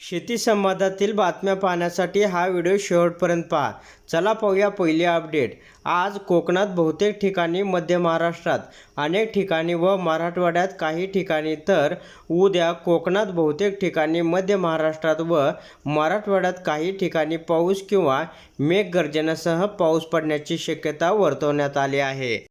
शेती संवादातील बातम्या पाहण्यासाठी हा व्हिडिओ शेवटपर्यंत पहा. चला पाहूया पहिली अपडेट. आज कोकणात बहुतेक ठिकाणी मध्य महाराष्ट्रात अनेक ठिकाणी व मराठवाड्यात काही ठिकाणी तर उद्या कोकणात बहुतेक ठिकाणी मध्य महाराष्ट्रात व मराठवाड्यात काही ठिकाणी पाऊस किंवा मेघगर्जनेसह पाऊस पडण्याची शक्यता वर्तवण्यात आली आहे.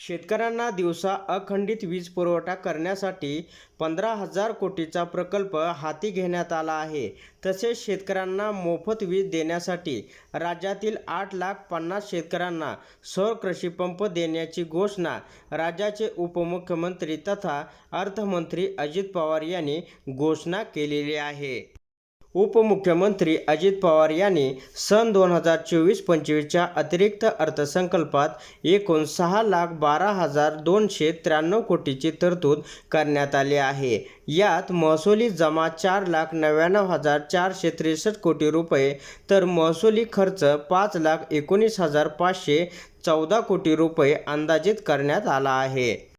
शेतकऱ्यांना दिवसा अखंडित वीज पुरवठा करण्यासाठी पंधरा हजार कोटीचा प्रकल्प हाती घेण्यात आला आहे. तसेच शेतकऱ्यांना मोफत वीज देण्यासाठी राज्यातील आठ लाख पन्नास शेतकऱ्यांना सौर कृषी पंप देण्याची घोषणा राज्याचे उपमुख्यमंत्री तथा अर्थमंत्री अजित पवार यांनी घोषणा केलेली आहे. उपमुख्यमंत्री अजित पवार यांनी सन दोन हजार चोवीस पंचवीसच्या अतिरिक्त अर्थसंकल्पात एकूण सहा लाख बारा हजार दोनशे त्र्याण्णव कोटीची तरतूद करण्यात आली आहे. यात महसुली जमा चार लाख नव्याण्णव हजार चारशे त्रेसष्ट कोटी रुपये तर महसुली खर्च पाच लाख एकोणीस हजार पाचशे चौदा कोटी रुपये अंदाजित करण्यात आला आहे.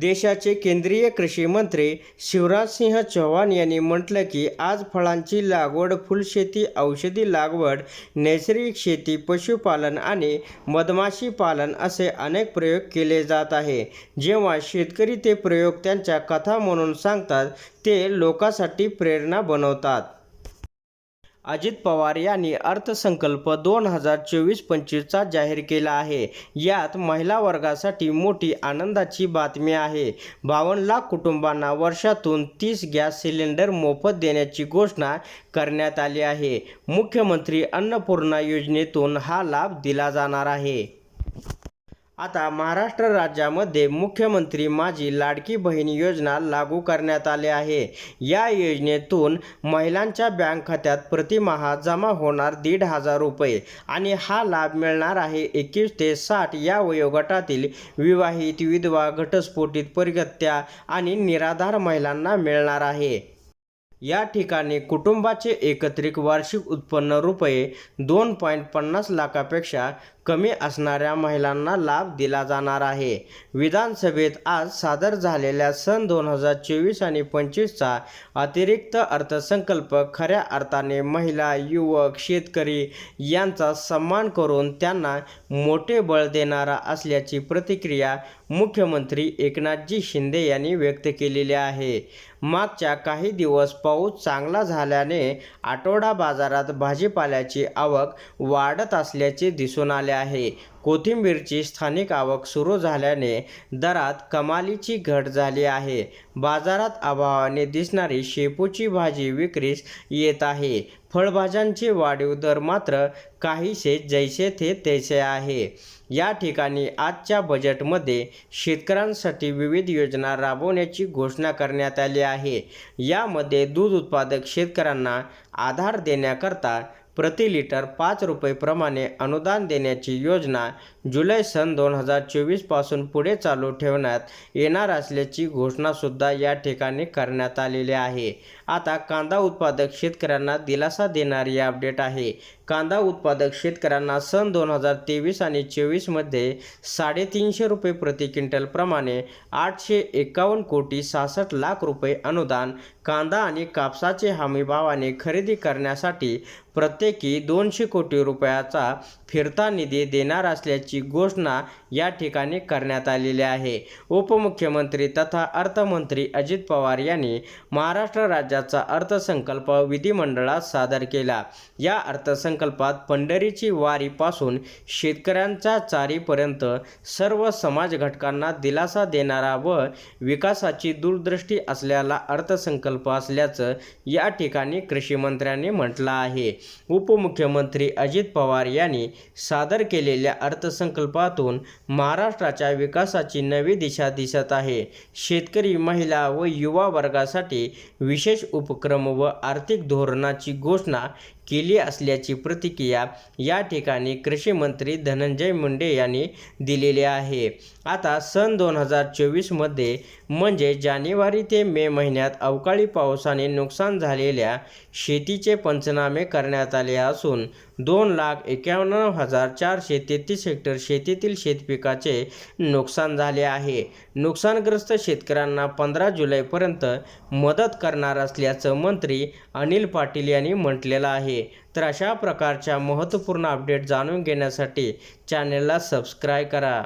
देशाचे केंद्रीय कृषी मंत्री शिवराजसिंह चौहान यांनी म्हटलं की आज फळांची लागवड फुलशेती औषधी लागवड नैसर्गिक शेती पशुपालन आणि मधमाशी पालन असे अनेक प्रयोग केले जात आहे. जेव्हा शेतकरी ते प्रयोग त्यांच्या कथा म्हणून सांगतात ते लोकांसाठी प्रेरणा बनवतात. अजित पवार यांनी अर्थसंकल्प दोन हजार चोवीस पंचवीसचा जाहीर केला आहे. यात महिला वर्गासाठी मोठी आनंदाची बातमी आहे. बावन्न लाख कुटुंबांना वर्षातून तीस गॅस सिलेंडर मोफत देण्याची घोषणा करण्यात आली आहे. मुख्यमंत्री अन्नपूर्णा योजनेतून हा लाभ दिला जाणार आहे. आता महाराष्ट्र राज्यामध्ये मुख्यमंत्री माझी लाडकी बहीण योजना लागू करण्यात आली आहे. या योजनेतून महिलांच्या बँक खात्यात प्रतिमाहा जमा होणार दीड हजार रुपये आणि हा लाभ मिळणार आहे एकवीस ते साठ या वयोगटातील विवाहित विधवा घटस्फोटित परिगत्या आणि निराधार महिलांना मिळणार आहे. या ठिकाणी कुटुंबाचे एकत्रित वार्षिक उत्पन्न रुपये दोन पॉईंट पन्नास लाखापेक्षा कमी असणाऱ्या महिलांना लाभ दिला जाणार आहे. विधानसभेत आज सादर झालेल्या सन दोन हजार चोवीस आणि पंचवीसचा अतिरिक्त अर्थसंकल्प खऱ्या अर्थाने महिला युवक शेतकरी यांचा सन्मान करून त्यांना मोठे बळ देणारा असल्याची प्रतिक्रिया मुख्यमंत्री एकनाथजी शिंदे यांनी व्यक्त केलेली आहे. मागच्या काही दिवस पाऊस चांगला झाल्याने आठवडा बाजारात भाजीपाल्याची आवक वाढत असल्याचे दिसून आले आहे. कोथिंबीरची स्थानिक आवक सुरू झाल्याने दरात कमालीची घट झाली आहे. बाजारात अभावाने दिसणारी शेपूची भाजी विक्रीस येत आहे. फळभाज्यांचे वाढीव दर मात्र काहीसे जैसे थे तैसे आहे. या ठिकाणी आजच्या बजेटमध्ये शेतकऱ्यांसाठी विविध योजना राबवण्याची घोषणा करण्यात आली आहे. यामध्ये दूध उत्पादक शेतकऱ्यांना आधार देण्याकरता प्रति लिटर पाच रुपयेप्रमाणे अनुदान देण्याची योजना जुलै सन दोन हजार चोवीसपासून पुढे चालू ठेवण्यात येणार असल्याची घोषणासुद्धा या ठिकाणी करण्यात आलेली आहे. आता कांदा उत्पादक शेतकऱ्यांना दिलासा देणारी अपडेट आहे. कांदा उत्पादक शेतकऱ्यांना सन दोन हजार तेवीस आणि चोवीसमध्ये साडेतीनशे रुपये प्रति क्विंटलप्रमाणे आठशे एकावन्न कोटी सहासष्ट लाख रुपये अनुदान कांदा आणि कापसाचे हमीभावाने खरेदी करण्यासाठी प्रत्येकी दोनशे कोटी रुपयाचा फिरता निधी देणार असल्याची घोषणा या ठिकाणी करण्यात आलेली आहे. उपमुख्यमंत्री तथा अर्थमंत्री अजित पवार यांनी महाराष्ट्र राज्याचा अर्थसंकल्प विधिमंडळात सादर केला. या अर्थसंकल्पात पंढरीची वारीपासून शेतकऱ्यांच्या चारीपर्यंत सर्व समाज घटकांना दिलासा देणारा व विकासाची दूरदृष्टी असलेला अर्थसंकल्प असल्याचं या ठिकाणी कृषी मंत्र्यांनी म्हटलं आहे. उपमुख्यमंत्री अजित पवार यांनी सादर केलेल्या अर्थसंकल्पातून महाराष्ट्राच्या विकासाची नवी दिशा दिसत आहे. शेतकरी महिला व युवा वर्गासाठी विशेष उपक्रम व आर्थिक धोरणाची घोषणा केली असल्याची प्रतिक्रिया या ठिकाणी कृषी मंत्री धनंजय मुंडे यांनी दिलेली आहे. आता सन दोन हजार चोवीसमध्ये म्हणजे जानेवारी ते मे महिन्यात अवकाळी पावसाने नुकसान झालेल्या शेतीचे पंचनामे करण्यात आले असून दोन लाख एक्याण्णव हजार चारशे तेहतीस हेक्टर शेतीतील शेतपिकाचे नुकसान झाले आहे. नुकसानग्रस्त शेतकऱ्यांना पंधरा जुलैपर्यंत मदत करणार असल्याचं मंत्री अनिल पाटील यांनी म्हटलेलं आहे. तर अशा प्रकारच्या महत्त्वपूर्ण अपडेट जाणून घेण्यासाठी चॅनेलला सबस्क्राईब करा.